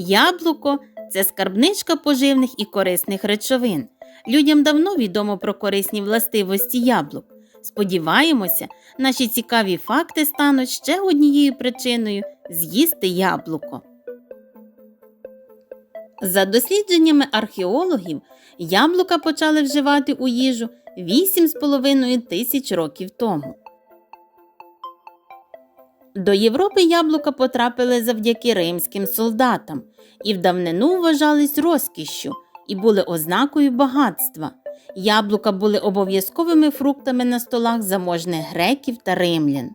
Яблуко це скарбничка поживних і корисних речовин. Людям давно відомо про корисні властивості яблук. Сподіваємося, наші цікаві факти стануть ще однією причиною з'їсти яблуко. За дослідженнями археологів, яблука почали вживати у їжу 8,5 тисяч років тому. До Європи яблука потрапили завдяки римським солдатам і в давнину вважались розкішшю і були ознакою багатства. Яблука були обов'язковими фруктами на столах заможних греків та римлян.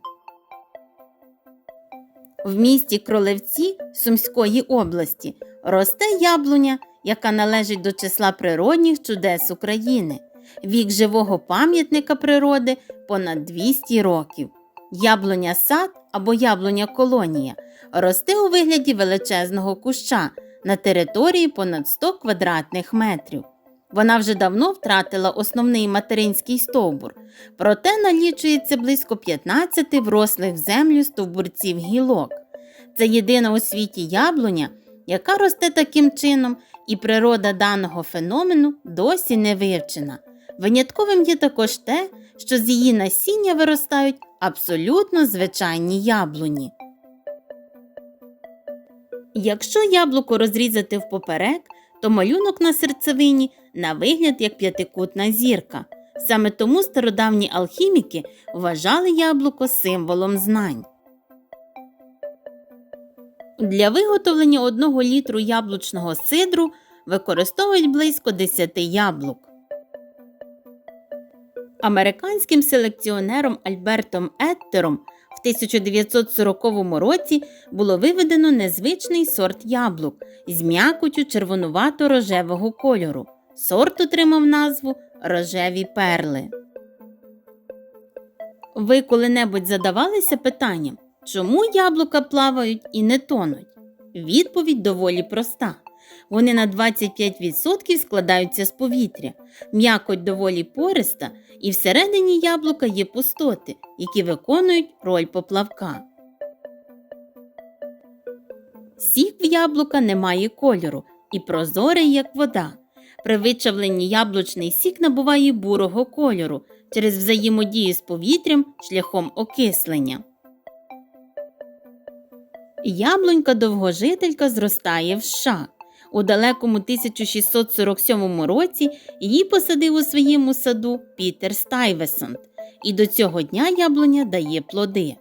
В місті Кролевці Сумської області росте яблуня, яка належить до числа природних чудес України. Вік живого пам'ятника природи понад 200 років. Яблуня сад або яблуня колонія росте у вигляді величезного куща на території понад 100 квадратних метрів. Вона вже давно втратила основний материнський стовбур, проте налічується близько 15 врослих в землю стовбурців гілок. Це єдина у світі яблуня, яка росте таким чином, і природа даного феномену досі не вивчена. Винятковим є також те, що з її насіння виростають абсолютно звичайні яблуні. Якщо яблуко розрізати впоперек, то малюнок на серцевині на вигляд як п'ятикутна зірка. Саме тому стародавні алхіміки вважали яблуко символом знань. Для виготовлення одного літру яблучного сидру використовують близько 10 яблук. Американським селекціонером Альбертом Еттером в 1940 році було виведено незвичний сорт яблук з м'якотю червонувато-рожевого кольору. Сорт отримав назву рожеві перли. Ви коли-небудь задавалися питанням, чому яблука плавають і не тонуть? Відповідь доволі проста. Вони на 25% складаються з повітря, м'якоть доволі пориста, і всередині яблука є пустоти, які виконують роль поплавка. Сік в яблука не має кольору і прозорий, як вода. При вичавленні яблучний сік набуває бурого кольору через взаємодію з повітрям шляхом окислення. Яблунька довгожителька зростає в США. У далекому 1647 році її посадив у своєму саду Пітер Стайвесонт, і до цього дня яблуня дає плоди.